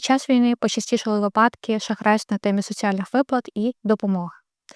Під час війни почастішали випадки шахрайств на темі соціальних виплат і допомоги.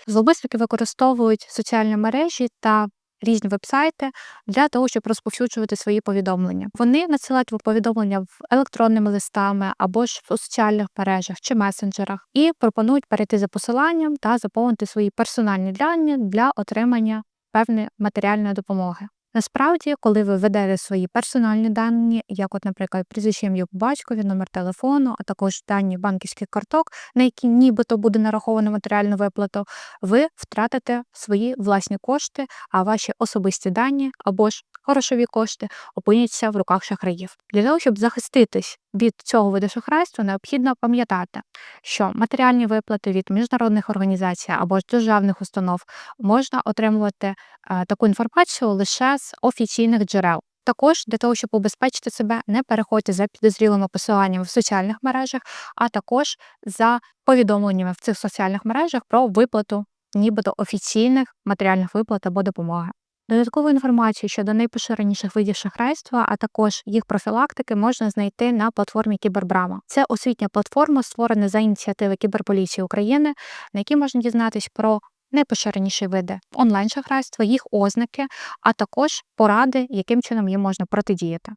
Зловмисники використовують соціальні мережі та різні вебсайти для того, щоб розповсюджувати свої повідомлення. Вони надсилають повідомлення в електронними листами або ж в соціальних мережах чи месенджерах і пропонують перейти за посиланням та заповнити свої персональні дані для отримання певної матеріальної допомоги. Насправді, коли ви ведете свої персональні дані, як, от, наприклад, прізвище ім'я батькові, номер телефону, а також дані банківських карток, на які нібито буде нараховано матеріальну виплату, ви втратите свої власні кошти, а ваші особисті дані або ж грошові кошти опиняться в руках шахраїв. Для того, щоб захиститись від цього виду шахрайства, необхідно пам'ятати, що матеріальні виплати від міжнародних організацій або ж державних установ можна отримувати е, таку інформацію лише з офіційних джерел. Також для того, щоб убезпечити себе, не переходьте за підозрілими посиланнями в соціальних мережах, а також за повідомленнями в цих соціальних мережах про виплату, нібито офіційних матеріальних виплат або допомоги. Додаткову інформацію щодо найпоширеніших видів шахрайства, а також їх профілактики, можна знайти на платформі Кібербрама. Це освітня платформа, створена за ініціативи Кіберполіції України, на якій можна дізнатись про найпоширеніші види онлайн-шахрайства, їх ознаки, а також поради, яким чином їм можна протидіяти.